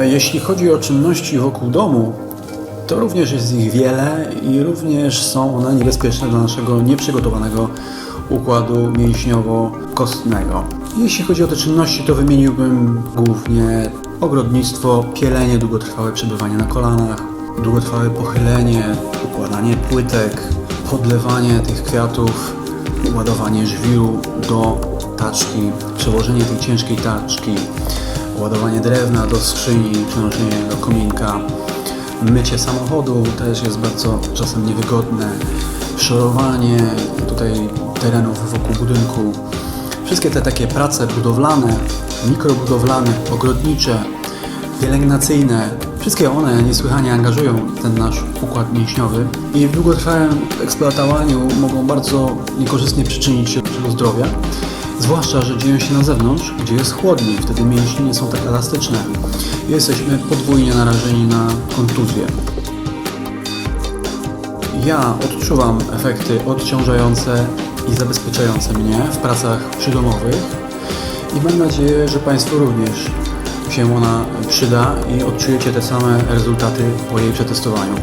Jeśli chodzi o czynności wokół domu, to również jest ich wiele i również są one niebezpieczne dla naszego nieprzygotowanego układu mięśniowo-kostnego. Jeśli chodzi o te czynności, to wymieniłbym głównie ogrodnictwo, pielenie, długotrwałe przebywanie na kolanach, długotrwałe pochylenie, układanie płytek, podlewanie tych kwiatów, ładowanie żwiru do taczki, przełożenie tej ciężkiej taczki, ładowanie drewna do skrzyni, przenoszenie do kominka, mycie samochodu też jest bardzo czasem niewygodne, szorowanie tutaj terenów wokół budynku. Wszystkie te takie prace budowlane, mikrobudowlane, ogrodnicze, pielęgnacyjne, wszystkie one niesłychanie angażują ten nasz układ mięśniowy i w długotrwałym eksploatowaniu mogą bardzo niekorzystnie przyczynić się do zdrowia. Zwłaszcza, że dzieją się na zewnątrz, gdzie jest chłodniej, wtedy mięśnie nie są tak elastyczne. Jesteśmy podwójnie narażeni na kontuzję. Ja odczuwam efekty odciążające i zabezpieczające mnie w pracach przydomowych i mam nadzieję, że Państwu również się ona przyda i odczujecie te same rezultaty po jej przetestowaniu.